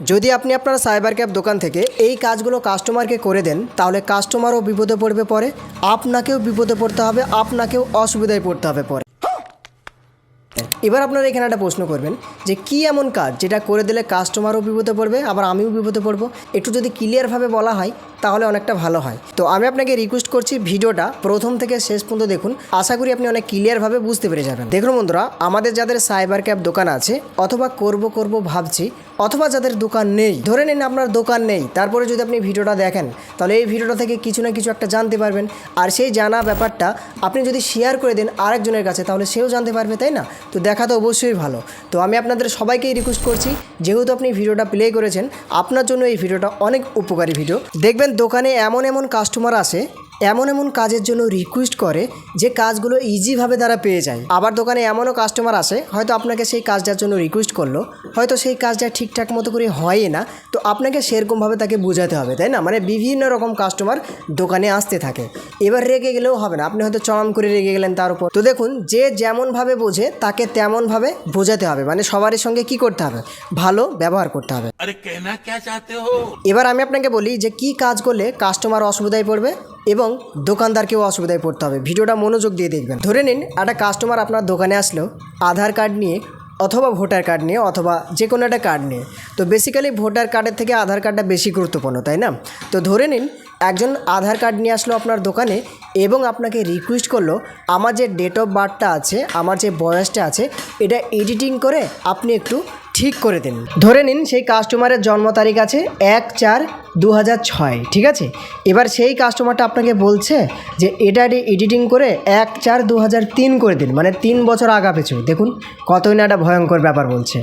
যদি আপনি আপনার সাইবার ক্যাব দোকান থেকে এই কাজগুলো কাস্টমারকে করে দেন, তাহলে কাস্টমারও বিপদে পড়বে পরে। আপনাকেও বিপদে পড়তে হবে, আপনাকেও অসুবিধায় পড়তে হবে পরে। এবার আপনারা এখানে একটা প্রশ্ন করবেন যে কি এমন কাজ যেটা করে দিলে কাস্টমারও বিপদে পড়বে, আবার আমিও বিপদে পড়ব? একটু যদি ক্লিয়ারভাবে বলা হয়, তাহলে অনেকটা ভালো হয়। তো আমি আপনাকে রিকোয়েস্ট করছি ভিডিওটা প্রথম থেকে শেষ পর্যন্ত দেখুন। আশা করি আপনি অনেক ক্লিয়ারভাবে বুঝতে পেরে যাবেন। দেখুন বন্ধুরা, আমাদের যাদের সাইবার ক্যাব দোকান আছে, অথবা করব করব ভাবছি, অথবা যাদের দোকান নেই, ধরে নিন আপনার দোকান নেই, তারপরে যদি আপনি ভিডিওটা দেখেন, তাহলে এই ভিডিওটা থেকে কিছু না কিছু একটা জানতে পারবেন। আর সেই জানা ব্যাপারটা আপনি যদি শেয়ার করে দেন আরেকজনের কাছে, তাহলে সেও জানতে পারবে, তাই না? তো দেখা তো অবশ্যই ভালো। তো আমি আপনাদের সবাইকেই রিকোয়েস্ট করছি, যেহেতু আপনি ভিডিওটা প্লে করেছেন, আপনার জন্য এই ভিডিওটা অনেক উপকারী ভিডিও দেখবেন দোকানে এমন এমন কাস্টমার আসে এমন এমন কাজের জন্য রিকোয়েস্ট করে যে কাজগুলো ইজিভাবে তারা পেয়ে যায়। আবার দোকানে এমনও কাস্টমার আসে হয়তো আপনাকে সেই কাজটার জন্য রিকোয়েস্ট করল হয়তো সেই কাজটা ঠিকঠাক মতো করে হয় না তো আপনাকে সেরকমভাবে তাকে বোঝাতে হবে তাই না? মানে বিভিন্ন রকম কাস্টমার দোকানে আসতে থাকে। এবার রেগে গেলেও হবে না আপনি হয়তো চরম করে রেগে গেলেন তার উপর। তো দেখুন যে যেমনভাবে বোঝে তাকে তেমনভাবে বোঝাতে হবে। মানে সবারই সঙ্গে কি করতে হবে? ভালো ব্যবহার করতে হবে। এবার আমি আপনাকে বলি যে কি কাজ করলে কাস্টমার অসুবিধায় পড়বে? এবং দোকানদারকেও অসুবিধায় পড়তে হবে। ভিডিওটা মনোযোগ দিয়ে দেখবেন। ধরে নিন, একটা কাস্টমার আপনার দোকানে আসলো, আধার কার্ড নিয়ে অথবা ভোটার কার্ড নিয়ে অথবা যে কোনো একটা কার্ড নিয়ে। তো বেসিক্যালি ভোটার কার্ডের থেকে আধার কার্ডটা বেশি গুরুত্বপূর্ণ, তাই না? তো ধরে নিন একজন আধার কার্ড নিয়ে আসলো আপনার দোকানে এবং আপনাকে রিকোয়েস্ট করল, আমার যে ডেট অফ বার্থটা আছে, আমার যে বয়সটা আছে, এটা এডিটিং করে আপনি একটু ঠিক করে দিন। ধরে নিন সেই কাস্টমারের জন্ম তারিখ আছে এক চার দু ছয়, ঠিক আছে? এবার সেই কাস্টমারটা আপনাকে বলছে যে, এটা এডিটিং করে এক চার দু তিন করে দিন। মানে তিন বছর আগা পেছু। দেখুন কতই না একটা ভয়ঙ্কর ব্যাপার বলছে।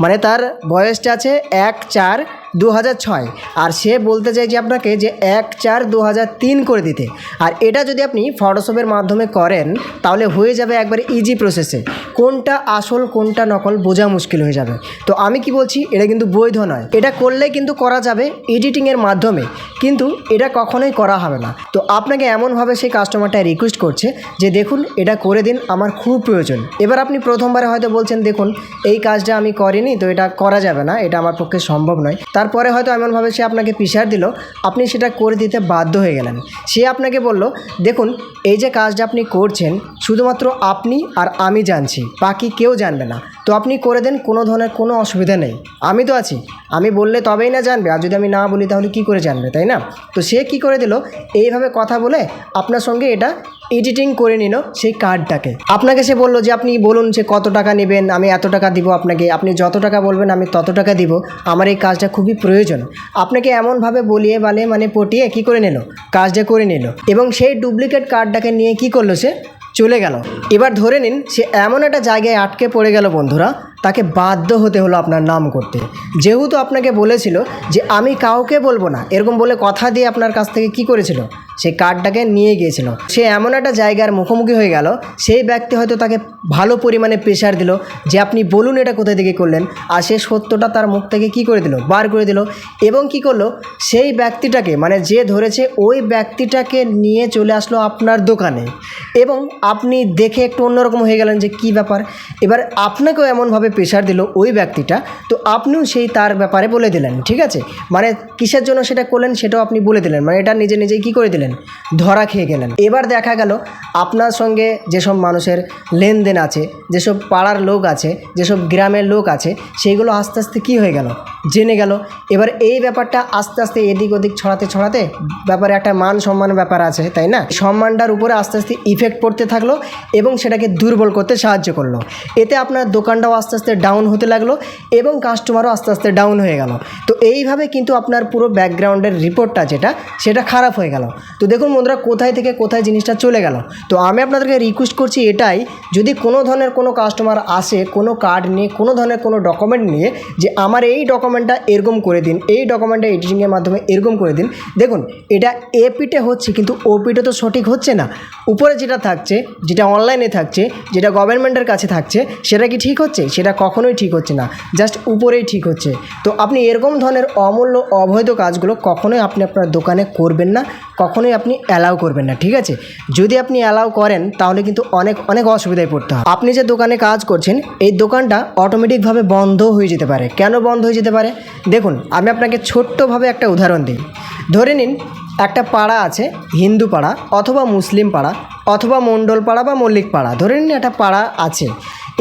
মানে তার বয়সটা আছে এক চার দু হাজার ছয়। আর সে বলতে চাইছে আপনাকে যে এক চার দু হাজার তিন করে দিতে। আর এটা যদি আপনি ফটোশপের মাধ্যমে করেন, তাহলে হয়ে যাবে একবারে ইজি প্রসেসে কোনটা আসল, কোনটা নকল বোঝা মুশকিল হয়ে যাবে। তো আমি কি বলছি, এটা কিন্তু বৈধ নয়। এটা করলে কিন্তু করা যাবে এডিটিংয়ের মাধ্যমে। কিন্তু এটা কখনোই করা হবে না। তো আপনাকে এমনভাবে সেই কাস্টমারটা রিকোয়েস্ট করছে যে, দেখুন, এটা করে দিন, আমার খুব প্রয়োজন। এবার আপনি প্রথমবারে হয়তো বলছেন, দেখুন, এই কাজটা আমি করিনি। তো এটা করা যাবে না, এটা আমার পক্ষে সম্ভব নয়। তারপরে হয়তো এমনভাবে সে আপনাকে পিসার দিল, আপনি সেটা করে দিতে বাধ্য হয়ে গেলেন। সে আপনাকে বলল, দেখুন, এই যে কাজটা আপনি করছেন, শুধুমাত্র আপনি আর আমি জানছি, বাকি কেউ জানবে না। তো আপনি করে দেন, কোনো ধরনের কোনো অসুবিধা নেই। আমি তো আছি, আমি বললে তবেই না জানবে, আর যদি আমি না বলি তাহলে কি করে জানবে, তাই না? তো সে কি করে দিল, এইভাবে কথা বলে আপনার সঙ্গে এটা এডিটিং করে নিল সেই কার্ডটাকে আপনাকে সে বলল যে, আপনি বলুন যে, কত টাকা নেবেন? আমি এত টাকা দিব আপনাকে। আপনি যত টাকা বলবেন, আমি তত টাকা দিব। আমার এই কাজটা খুবই প্রয়োজন। আপনাকে এমনভাবে বলিয়ে বালে মানে পটিয়ে কি করে নিল? কাজটা করে নিল। এবং সেই ডুপ্লিকেট কার্ডটাকে নিয়ে কি করল সে? চলে গেল। এবার ধরে নিন, সে এমন একটা জায়গায় আটকে পড়ে গেল বন্ধুরা। তাকে বাধ্য হতে হলো আপনার নাম করতে। যেহেতু আপনাকে বলেছিল যে, আমি কাউকে বলব না। এরকম বলে কথা দিয়ে আপনার কাছ থেকে কি করেছিল? সেই কার্ডটাকে নিয়ে গিয়েছিল। সে এমন একটা জায়গার মুখোমুখি হয়ে গেল, সেই ব্যক্তি হয়তো তাকে ভালো পরিমাণে প্রেশার দিল যে আপনি বলুন এটা কোথায় থেকে করলেন, আর সে সত্যটা তার মুখ থেকে কি করে দিল? বার করে দিল এবং কি করল? সেই ব্যক্তিটাকে মানে যে ধরেছে, ওই ব্যক্তিটাকে নিয়ে চলে আসলো আপনার দোকানে। এবং আপনি দেখে একটু অন্যরকম হয়ে গেলেন যে কি ব্যাপার? এবার আপনাকেও এমনভাবে প্রেশার দিল ওই ব্যক্তিটা, তো আপনিও সেই তার ব্যাপারে বলে দিলেন, ঠিক আছে? মানে কিসের জন্য সেটা করলেন সেটাও আপনি বলে দিলেন মানে এটা নিজে নিজেই কী করে দিলেন? ধরা খেয়ে গেলেন। এবার দেখা গেল, আপনার সঙ্গে যেসব মানুষের লেনদেন আছে, যেসব পাড়ার লোক আছে, যেসব গ্রামের লোক আছে, সেইগুলো আস্তে আস্তে কী হয়ে গেল? জেনে গেল। এবার এই ব্যাপারটা আস্তে আস্তে এদিক ওদিক ছড়াতে ছড়াতে ব্যাপারে একটা মান সম্মান ব্যাপার আছে, তাই না? সম্মানটার উপরে আস্তে আস্তে ইফেক্ট পড়তে থাকল এবং সেটাকে দুর্বল করতে সাহায্য করল। এতে আপনার দোকানটাও আস্তে আস্তে ডাউন হতে লাগল এবং কাস্টমারও আস্তে আস্তে ডাউন হয়ে গেল। তো এইভাবে কিন্তু আপনার পুরো ব্যাকগ্রাউন্ডের রিপোর্টটা যেটা, সেটা খারাপ হয়ে গেল। তো দেখুন বন্ধুরা, কোথায় থেকে কোথায় জিনিসটা চলে গেল? তো আমি আপনাদেরকে রিকোয়েস্ট করছি এটাই, যদি কোনো ধরনের কোনো কাস্টমার আসে, কোনো কার্ড নিয়ে, কোনো ধরনের কোনো ডকুমেন্ট নিয়ে, যে আমার এই ডকুমেন্টটা এরকম করে দিন। এই ডকুমেন্টটা এডিটিংয়ের মাধ্যমে এরকম করে দিন। দেখুন, এটা এপিটে হচ্ছে, কিন্তু ও পিটে তো সঠিক হচ্ছে না। উপরে যেটা থাকছে, যেটা অনলাইনে থাকছে, যেটা গভর্নমেন্টের কাছে থাকছে, সেটা কি ঠিক হচ্ছে? সেটা কখনোই ঠিক হচ্ছে না। জাস্ট উপরেই ঠিক হচ্ছে। তো আপনি এরকম ধরনের অমূল্য, অবৈধ কাজগুলো কখনোই আপনি আপনার দোকানে করবেন না, কখনোই আপনি অ্যালাউ করবেন না, ঠিক আছে? যদি আপনি অ্যালাউ করেন, তাহলে কিন্তু অনেক অনেক অসুবিধায় পড়তে হয় আপনি যে দোকানে কাজ করছেন, এই দোকানটা অটোমেটিকভাবে বন্ধ হয়ে যেতে পারে। কেন বন্ধ হয়ে যেতে পারে। দেখুন, আমি আপনাকে ছোট্টভাবে একটা উদাহরণ দিই। ধরে নিন, একটা পাড়া আছে, হিন্দু পাড়া অথবা মুসলিম পাড়া অথবা মণ্ডল পাড়া বা মল্লিক পাড়া। ধরে নিন, একটা পাড়া আছে।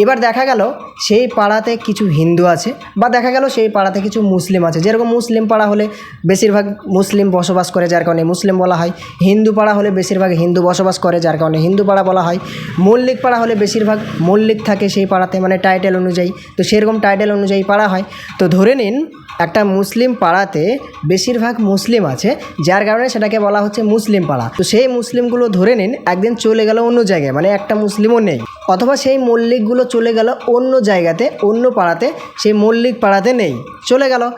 এবার দেখা গেল সেই পাড়াতে কিছু হিন্দু আছে বা দেখা গেল সেই পাড়াতে কিছু মুসলিম আছে। যেরকম মুসলিম পাড়া হলে বেশিরভাগ মুসলিম বসবাস করে, যার কারণে মুসলিম বলা হয়। হিন্দু পাড়া হলে বেশিরভাগ হিন্দু বসবাস করে, যার কারণে হিন্দু পাড়া বলা হয়। মল্লিক পাড়া হলে বেশিরভাগ মল্লিক থাকে সেই পাড়াতে মানে টাইটেল অনুযায়ী। তো সেরকম টাইটেল অনুযায়ী পাড়া হয়। তো ধরে নিন, একটা মুসলিম পাড়াতে বেশিরভাগ মুসলিম আছে, যার কারণে সেটাকে বলা হচ্ছে মুসলিম পাড়া। তো সেই মুসলিমগুলো ধরে নিন, একদিন চলে গেল অন্য জায়গায় মানে একটা মুসলিমও নেই। অথবা সেই মল্লিকগুলো চলে গেল অন্য জায়গাতে, অন্য পাড়াতে, সেই মল্লিক পাড়াতে নেই। চলে গেল।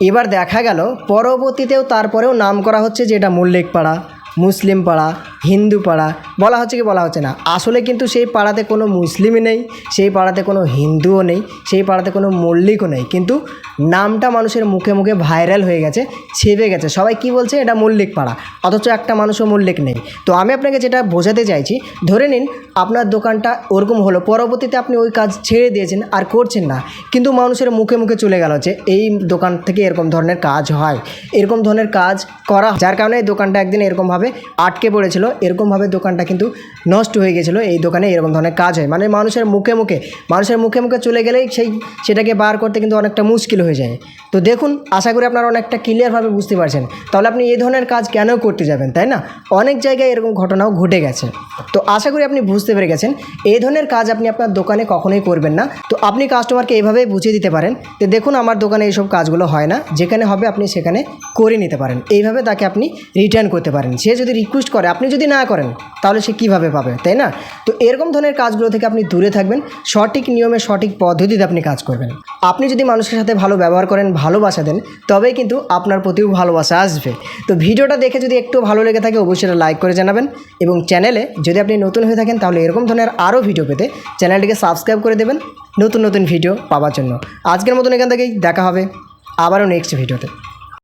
এবার দেখা গেল, পরবর্তীতেও তারপরেও নাম করা হচ্ছে যে এটা মল্লিক পাড়া, মুসলিম পাড়া। হিন্দু পাড়া, বলা হচ্ছে কি, বলা হচ্ছে না। আসলে কিন্তু সেই পাড়াতে কোনো মুসলিমই নেই, সেই পাড়াতে কোনো হিন্দুও নেই, সেই পাড়াতে কোনো মল্লিকও নেই। কিন্তু নামটা মানুষের মুখে মুখে ভাইরাল হয়ে গেছে, ছেপে গেছে। সবাই কি বলছে, এটা মল্লিক পাড়া, অথচ একটা মানুষও মল্লিক নেই। তো আমি আপনাকে যেটা বোঝাতে চাইছি, ধরে নিন আপনার দোকানটা ওরকম হলো, পরবর্তীতে আপনি ওই কাজ ছেড়ে দিয়েছেন আর করছেন না, কিন্তু মানুষের মুখে মুখে চলে গেল যে এই দোকান থেকে এরকম ধরনের কাজ হয়, এরকম ধরনের কাজ করা যার কারণে এই দোকানটা একদিন এরকমভাবে আটকে পড়েছিল এরকমভাবে দোকানটা কিন্তু নষ্ট হয়ে গেছিল। এই দোকানে এরকম ধরনের কাজ হয়। মানে মানুষের মুখে মুখে, মানুষের মুখে মুখে চলে গেলেই সেই সেটাকে বার করতে কিন্তু অনেকটা মুশকিল হয়ে যায়। তো দেখুন, আশা করি আপনারা অনেকটা ক্লিয়ারভাবে বুঝতে পারছেন। তাহলে আপনি এই ধরনের কাজ কেন করতে যাবেন, তাই না? অনেক জায়গায় এরকম ঘটনাও ঘটে গেছে। তো আশা করি আপনি বুঝতে পেরে গেছেন। এই ধরনের কাজ আপনি আপনার দোকানে কখনোই করবেন না। তো আপনি কাস্টমারকে এইভাবেই বুঝিয়ে দিতে পারেন তো দেখুন, আমার দোকানে এইসব কাজগুলো হয় না। যেখানে হবে আপনি সেখানে করে নিতে পারেন। এইভাবে তাকে আপনি রিটার্ন করতে পারেন। সে যদি রিকোয়েস্ট করে, আপনি যদি না করেন, তাহলে সে কীভাবে পাবে, তাই না? তো এরকম ধরনের কাজগুলো থেকে আপনি দূরে থাকবেন। সঠিক নিয়মে, সঠিক পদ্ধতিতে আপনি কাজ করবেন। আপনি যদি মানুষের সাথে ভালো ব্যবহার করেন, ভালোবাসা দেন, তবেই কিন্তু আপনার প্রতিও ভালোবাসা আসবে। তো ভিডিওটা দেখে যদি একটু ভালো লেগে থাকে, অবশ্যই লাইক করে জানাবেন এবং চ্যানেলে যদি আপনি নতুন হয়ে থাকেন, তাহলে এরকম ধরনের আরও ভিডিও পেতে চ্যানেলটিকে সাবস্ক্রাইব করে দেবেন নতুন নতুন ভিডিও পাওয়ার জন্য। আজকের মতন এখান থেকেই দেখা হবে আবারও নেক্সট ভিডিওতে